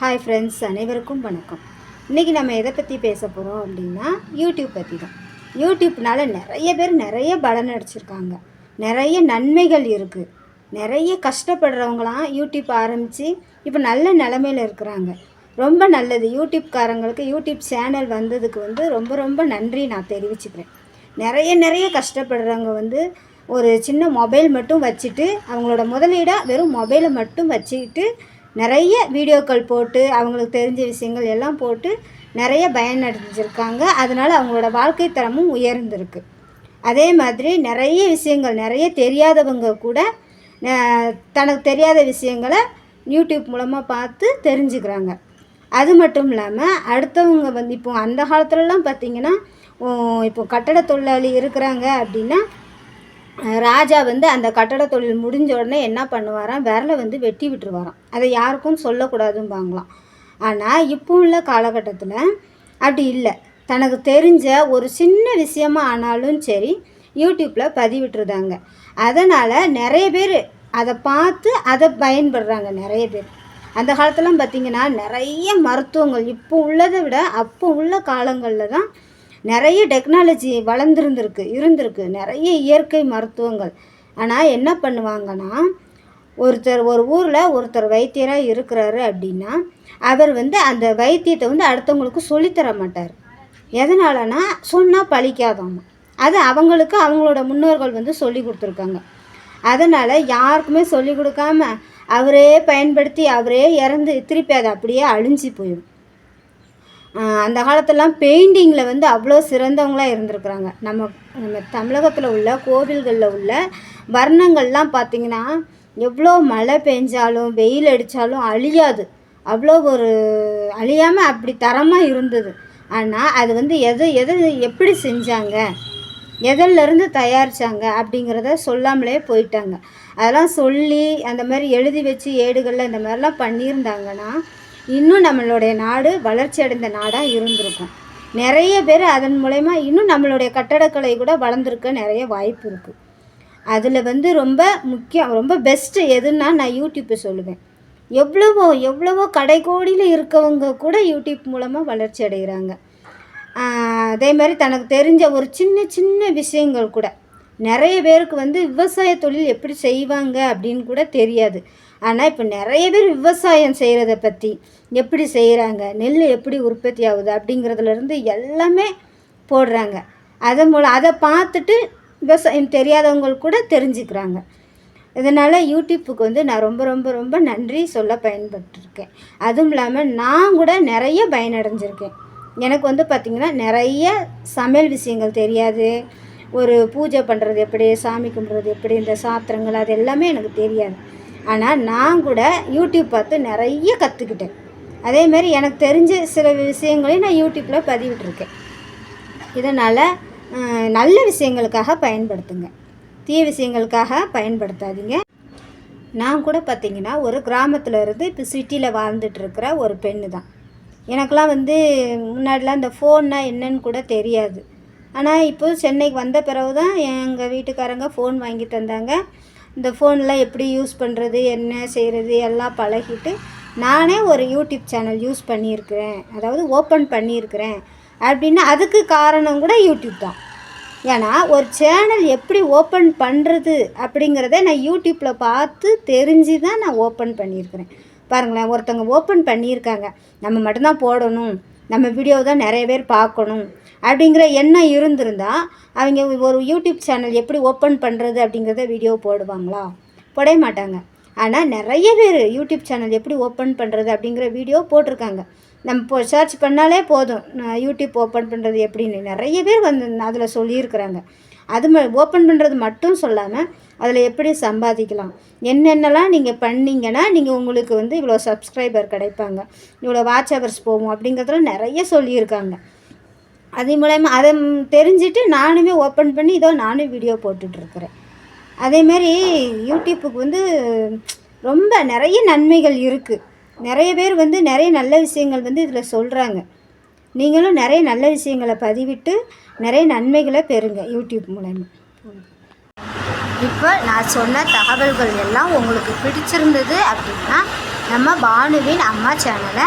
Hi friends அனைவருக்கும் வணக்கம். இன்றைக்கி நம்ம எதை பற்றி பேச போகிறோம் அப்படின்னா யூடியூப் பற்றி தான் யூடியூப்னால நிறைய பேர் நிறைய பலன் அடிச்சிருக்காங்க. நிறைய நன்மைகள் இருக்குது நிறைய கஷ்டப்படுறவங்களாம் யூடியூப் ஆரம்பித்து இப்போ நல்ல நிலமையில இருக்கிறாங்க. ரொம்ப நல்லது. யூடியூப்காரங்களுக்கு யூடியூப் சேனல் வந்ததுக்கு வந்து ரொம்ப ரொம்ப நன்றி நான் தெரிவிச்சுக்கிறேன். நிறைய நிறைய கஷ்டப்படுறவங்க வந்து ஒரு சின்ன மொபைல் மட்டும் வச்சுட்டு அவங்களோட முதலீடாக வெறும் மொபைலை மட்டும் வச்சுக்கிட்டு நிறைய வீடியோக்கள் போட்டு அவங்களுக்கு தெரிஞ்ச விஷயங்கள் எல்லாம் போட்டு நிறைய பயனடைஞ்சிருக்காங்க. அதனால் அவங்களோட வாழ்க்கை தரமும் உயர்ந்திருக்கு. அதே மாதிரி நிறைய விஷயங்கள் நிறைய தெரியாதவங்க கூட தனக்கு தெரியாத விஷயங்களை யூடியூப் மூலமாக பார்த்து தெரிஞ்சுக்கிறாங்க. அது மட்டும் இல்லாமல் அடுத்தவங்க வந்து இப்போ அந்த காலத்துலலாம் பார்த்திங்கன்னா இப்போ கட்டட தொழிலாளி இருக்கிறாங்க அப்படின்னா ராஜா வந்து அந்த கட்டட தொழில் முடிஞ்ச உடனே என்ன பண்ணுவாராம்? விரலை வந்து வெட்டி விட்டுருவாராம். அதை யாருக்கும் சொல்லக்கூடாதும்பாங்களாம் ஆனால் இப்போ உள்ள காலகட்டத்தில் அப்படி இல்லை. தனக்கு தெரிஞ்ச ஒரு சின்ன விஷயமா ஆனாலும் சரி யூடியூப்பில் பதிவிட்டுருதாங்க அதனால் நிறைய பேர் அதை பார்த்து அதை பயன்படுறாங்க நிறைய பேர். அந்த காலத்துலாம் பார்த்திங்கன்னா நிறைய மருத்துவங்கள் இப்போ உள்ளதை விட அப்போ உள்ள காலங்களில் தான் நிறைய டெக்னாலஜி வளர்ந்துருந்துருக்கு இருந்திருக்கு. நிறைய இயற்கை மருத்துவங்கள். ஆனால் என்ன பண்ணுவாங்கன்னா ஒருத்தர் ஒரு ஊரில் ஒருத்தர் வைத்தியராக இருக்கிறாரு அப்படின்னா அவர் வந்து அந்த வைத்தியத்தை வந்து அடுத்தவங்களுக்கு சொல்லித்தர மாட்டார். எதனாலனா சொன்னால் பழிக்காதாமா. அது அவங்களுக்கு அவங்களோட முன்னோர்கள் வந்து சொல்லி கொடுத்துருக்காங்க. அதனால் யாருக்குமே சொல்லி கொடுக்காம அவரே பயன்படுத்தி அவரே இறந்து திருப்பி அது அப்படியே அழிஞ்சு போயிடும். அந்த காலத்திலலாம் பெயிண்டிங்கில் வந்து அவ்வளோ சிறந்தவங்களாக இருந்திருக்கிறாங்க. நம்ம நம்ம தமிழகத்தில் உள்ள கோவில்களில் உள்ள வர்ணங்கள்லாம் பார்த்திங்கன்னா எவ்வளோ மழை பெஞ்சாலும் வெயில் அடித்தாலும் அழியாது. அவ்வளோ ஒரு அழியாமல் அப்படி தரமாக இருந்தது. ஆனால் அது வந்து எது எது எப்படி செஞ்சாங்க? எதிலிருந்து தயாரித்தாங்க அப்படிங்கிறத சொல்லாமலே போயிட்டாங்க. அதெல்லாம் சொல்லி அந்த மாதிரி எழுதி வச்சு ஏடுகளில் இந்த மாதிரிலாம் பண்ணியிருந்தாங்கன்னா இன்னும் நம்மளுடைய நாடு வளர்ச்சி அடைந்த நாடாக இருந்திருக்கும். நிறைய பேர் அதன் மூலயமா இன்னும் நம்மளுடைய கட்டடக்கலை கூட வளர்ந்துருக்க நிறைய வாய்ப்பு இருக்குது அதில் வந்து ரொம்ப முக்கியம் ரொம்ப பெஸ்ட்டு எதுன்னா நான் யூடியூப்பை சொல்லுவேன். எவ்வளவோ எவ்வளவோ கடைக்கோடியில் இருக்கவங்க கூட யூடியூப் மூலமாக வளர்ச்சி அடைகிறாங்க. அதே மாதிரி தனக்கு தெரிஞ்ச ஒரு சின்ன சின்ன விஷயங்கள் கூட. நிறைய பேருக்கு வந்து விவசாய தொழில் எப்படி செய்வாங்க அப்படின்னு கூட தெரியாது. ஆனால் இப்போ நிறைய பேர் விவசாயம் செய்கிறத பற்றி எப்படி செய்கிறாங்க நெல் எப்படி உற்பத்தி ஆகுது அப்படிங்கிறதுலேருந்து எல்லாமே போடுறாங்க. அதன் மூலம் அதை பார்த்துட்டு விவசாயம் தெரியாதவங்களுக்கு கூட தெரிஞ்சுக்கிறாங்க. இதனால் யூடியூப்புக்கு வந்து நான் ரொம்ப ரொம்ப ரொம்ப நன்றி சொல்ல பயன்பட்டுருக்கேன். அதுவும் இல்லாமல் நான் கூட நிறைய பயனடைஞ்சிருக்கேன். எனக்கு வந்து பார்த்திங்கன்னா நிறைய சமையல் விஷயங்கள் தெரியாது. ஒரு பூஜை பண்ணுறது எப்படி சாமி கும்பிட்றது எப்படி இந்த சாத்திரங்கள் அது எல்லாமே எனக்கு தெரியாது. ஆனால் நான் கூட யூடியூப் பார்த்து நிறைய கற்றுக்கிட்டேன் அதேமாரி எனக்கு தெரிஞ்ச சில விஷயங்களையும் நான் யூடியூப்பில் பதிவிட்டுருக்கேன். இதனால் நல்ல விஷயங்களுக்காக பயன்படுத்துங்க. தீய விஷயங்களுக்காக பயன்படுத்தாதீங்க. நான் கூட பார்த்தீங்கன்னா ஒரு கிராமத்தில் இருந்து இப்போ சிட்டியில் வாழ்ந்துட்டு இருக்கிற ஒரு பெண்ணு தான். எனக்கெலாம் வந்து முன்னாடிலாம் இந்த ஃபோன்னா என்னன்னு கூட தெரியாது. ஆனால் இப்போ சென்னைக்கு வந்த பிறகு தான் எங்கள் வீட்டுக்காரங்க ஃபோன் வாங்கி தந்தாங்க இந்த ஃபோன்லாம் எப்படி யூஸ் பண்ணுறது என்ன செய்கிறது எல்லாம் பழகிட்டு நானே ஒரு யூடியூப் சேனல் யூஸ் பண்ணியிருக்கிறேன். அதாவது ஓப்பன் பண்ணியிருக்கிறேன். அப்படின்னா அதுக்கு காரணம் கூட யூடியூப் தான். ஏன்னா ஒரு சேனல் எப்படி ஓப்பன் பண்ணுறது அப்படிங்கிறத நான் யூடியூப்பில் பார்த்து தெரிஞ்சு தான் நான் ஓப்பன் பண்ணியிருக்கிறேன். பாருங்களேன் ஒருத்தவங்க ஓப்பன் பண்ணியிருக்காங்க. நம்ம மட்டும்தான் போடணும். நம்ம வீடியோ தான் நிறைய பேர் பார்க்கணும். அப்படிங்கிற எண்ணம் இருந்திருந்தால் அவங்க ஒரு யூடியூப் சேனல் எப்படி ஓப்பன் பண்ணுறது அப்படிங்கிறத வீடியோ போடுவாங்களா? போட மாட்டாங்க. ஆனால் நிறைய பேர் யூடியூப் சேனல் எப்படி ஓப்பன் பண்ணுறது அப்படிங்கிற வீடியோ போட்டிருக்காங்க. நம்ம இப்போ சர்ச் பண்ணாலே போதும் யூடியூப் ஓப்பன் பண்ணுறது எப்படின்னு. நிறைய பேர் வந்து அதில் சொல்லியிருக்கிறாங்க. அது ம ஓப்பன் பண்ணுறது மட்டும் சொல்லாமல் அதில் எப்படி சம்பாதிக்கலாம்? என்னென்னலாம் நீங்கள் பண்ணிங்கன்னா நீங்கள் உங்களுக்கு வந்து இவ்வளோ சப்ஸ்கிரைபர் கிடைப்பாங்க. இவ்வளோ வாட்ச் ஹவர்ஸ் போகும் அப்படிங்கிறதுல நிறைய சொல்லியிருக்காங்க. அது மூலயமா அதை தெரிஞ்சுட்டு நானுமே ஓப்பன் பண்ணி இதோ நானும் வீடியோ போட்டுட்ருக்குறேன். அதேமாரி யூடியூப்புக்கு வந்து ரொம்ப நிறைய நன்மைகள் இருக்குது நிறைய பேர் வந்து நிறைய நல்ல விஷயங்கள் வந்து இதில் சொல்கிறாங்க நீங்களும் நிறைய நல்ல விஷயங்களை பதிவிட்டு நிறைய நன்மைகளை பெறுங்க யூடியூப் மூலயமா இப்போ நான் சொன்ன தகவல்கள் எல்லாம் உங்களுக்கு பிடிச்சிருந்தது அப்படின்னா நம்ம பானுவின் அம்மா சேனலை